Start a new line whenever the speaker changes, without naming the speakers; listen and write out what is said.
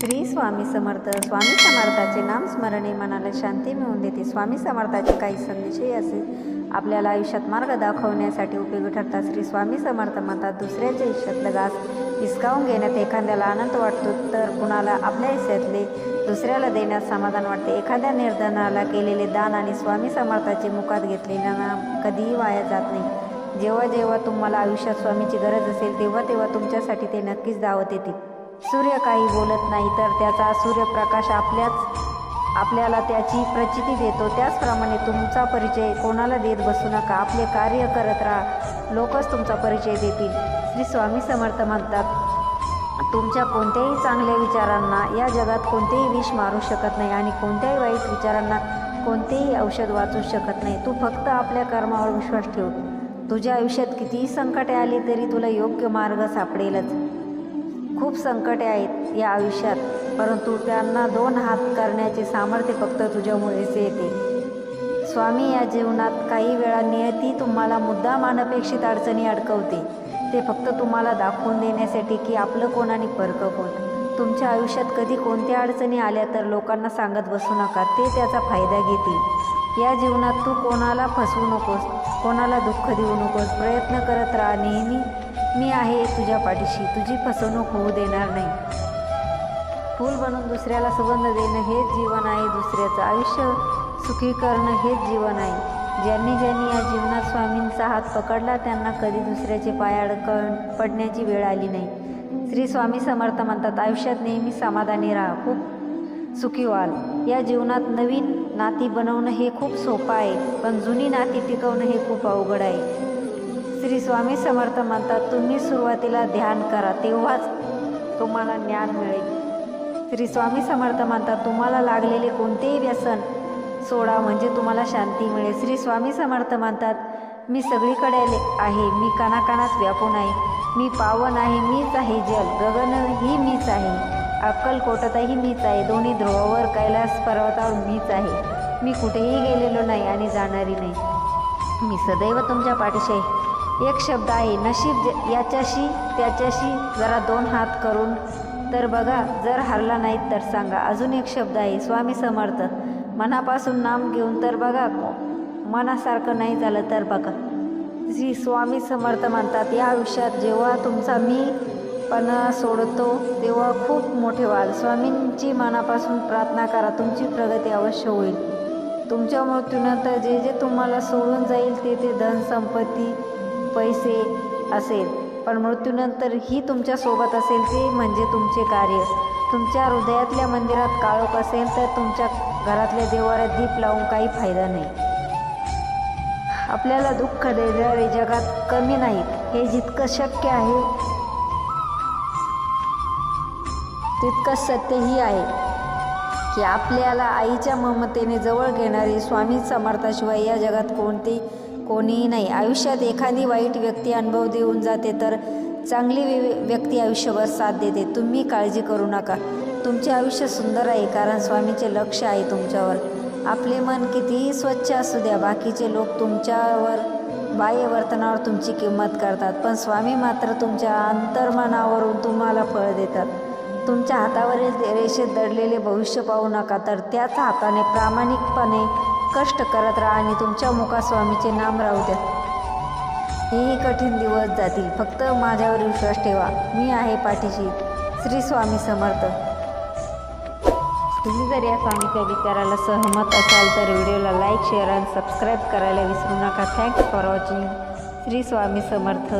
श्री स्वामी समर्थ. स्वामी समर्थाचे नाम स्मरणे मनाला शांती मिळवून देते. स्वामी समर्थाचे काही संदेशही असे आपल्याला आयुष्यात मार्ग दाखवण्यासाठी उपयोगी ठरतात. श्री स्वामी समर्थ म्हणतात दुसऱ्याच्या आयुष्यातलं घास हिसकावून घेण्यात एखाद्याला आनंद वाटतो तर कुणाला आपल्या आयुष्यातले दुसऱ्याला देण्यास समाधान वाटते. एखाद्या निर्धनाला केलेले दान आणि स्वामी समर्थाचे मुखात घेतलेले नाम कधीही वाया जात नाही. जेव्हा जेव्हा तुम्हाला आयुष्यात स्वामीची गरज असेल तेव्हा तेव्हा तुमच्यासाठी ते नक्कीच दावत येतील. सूर्य काही बोलत नाही तर त्याचा सूर्यप्रकाश आपल्याच आपल्याला त्याची प्रचिती देतो. त्याचप्रमाणे तुमचा परिचय कोणाला देत बसू नका. आपले कार्य करत राहा. लोकच तुमचा परिचय देतील. श्री स्वामी समर्थ म्हणतात तुमच्या कोणत्याही चांगल्या विचारांना या जगात कोणतेही विष मारू शकत नाही आणि कोणत्याही वाईट विचारांना कोणतेही औषध वाचू शकत नाही. तू फक्त आपल्या कर्मावर विश्वास ठेव. तुझ्या आयुष्यात कितीही संकटे आली तरी तुला योग्य मार्ग सापडेलच. खूप संकटे आहेत या आयुष्यात परंतु त्यांना दोन हात करण्याचे सामर्थ्य फक्त तुझ्यामुळेच येते. स्वामी या जीवनात काही वेळा नियती तुम्हाला मुद्दाम अनपेक्षित अडचणी अडकवते. ते फक्त तुम्हाला दाखवून देण्यासाठी की आपलं कोण आणि परकं कोण तुमच्या आयुष्यात कधी कोणत्या अडचणी आल्या तर लोकांना सांगत बसू नका ते त्याचा फायदा घेतील. या जीवनात तू कोणाला फसवू नकोस कोणाला दुःख देऊ नकोस प्रयत्न करत राहा नेहमी. मी आहे तुझ्या पाठीशी. तुझी फसवणूक होऊ देणार नाही. फूल बनून दुसऱ्याला सुगंध देणं हेच जीवन आहे. दुसऱ्याचं आयुष्य सुखी करणं हेच जीवन आहे. ज्यांनी ज्यांनी या जीवनात स्वामींचा हात पकडला त्यांना कधी दुसऱ्याचे पाय अडकण पडण्याची वेळ आली नाही. श्री स्वामी समर्थ म्हणतात आयुष्यात नेहमी समाधानी राहा. खूप सुखी व्हाल. या जीवनात नवीन नाती बनवणं हे खूप सोपं आहे. पण जुनी नाती टिकवणं हे खूप अवघड आहे. श्री स्वामी समर्थ म्हणतात तुम्ही सुरुवातीला ध्यान करा तेव्हाच तुम्हाला ज्ञान मिळेल. श्री स्वामी समर्थ म्हणतात तुम्हाला लागलेले कोणतेही व्यसन सोडा म्हणजे तुम्हाला शांती मिळेल. श्री स्वामी समर्थ म्हणतात मी सगळीकडे आले आहे मी कानाकानात व्यापून आहे मी पावन आहे मीच आहे जल गगन ही मीच आहे अक्कलकोटतही मीच आहे दोन्ही ध्रुवावर कैलास पर्वतावर मीच आहे मी कुठेही गेलेलो नाही आणि जाणारी नाही. मी सदैव तुमच्या पाठीशी आहे. एक शब्द आहे नशीब ज- याच्याशी त्याच्याशी जरा दोन हात करून. तर बघा जर हरला नाहीत तर सांगा. अजून एक शब्द आहे स्वामी समर्थ. मनापासून नाम घेऊन तर बघा मनासारखं नाही झालं तर बघा. श्री स्वामी समर्थ म्हणतात या आयुष्यात जेव्हा तुमचा मी पण सोडतो तेव्हा खूप मोठे व्हाल स्वामींची मनापासून प्रार्थना करा तुमची प्रगती अवश्य होईल. तुमच्या मृत्यूनंतर जे जे तुम्हाला सोडून जाईल ते ते धन संपत्ती पैसे असेल पण मृत्यूनंतर ही तुमच्यासोबत असेल ते म्हणजे तुमचे कार्य. तुमच्या हृदयातल्या मंदिरात काळोख असेल तर तुमच्या घरातल्या देवाऱ्यात दीप लावून काही फायदा नाही. आपल्याला दुःख देणारे जगात कमी नाहीत हे जितकं शक्य आहे तितकंच सत्यही आहे की आपल्याला आईच्या ममतेने जवळ घेणारे स्वामी समर्थाशिवाय या जगात कोणते कोणीही नाही. आयुष्यात एखादी वाईट व्यक्ती अनुभव देऊन जाते तर चांगली व्य- व्यक्ती आयुष्यभर साथ देते. तुम्ही काळजी करू नका. तुमचे आयुष्य सुंदर आहे कारण स्वामीचे लक्ष आहे तुमच्यावर. आपले मन कितीही स्वच्छ असू द्या बाकीचे लोक तुमच्यावर बाह्य वर्तनावर तुमची किंमत करतात. पण स्वामी मात्र तुमच्या अंतर्मनावरून तुम्हाला फळ देतात. तुमच्या हातावरील ते रेषेत दडलेले भविष्य पाहू नका तर त्याच हाताने प्रामाणिकपणे कष्ट करत राहा आणि तुमच्या मुखास्वामीचे नाम राहू द्या. हेही कठीण दिवस जातील. फक्त माझ्यावर विश्वास ठेवा. मी आहे पाठीशी. श्री स्वामी समर्थ. तुम्ही जर या स्वामीच्या विचाराला सहमत असाल तर व्हिडिओला लाईक शेअर आणि सबस्क्राईब करायला विसरू नका. Thanks for watching Shri Swami Samarth.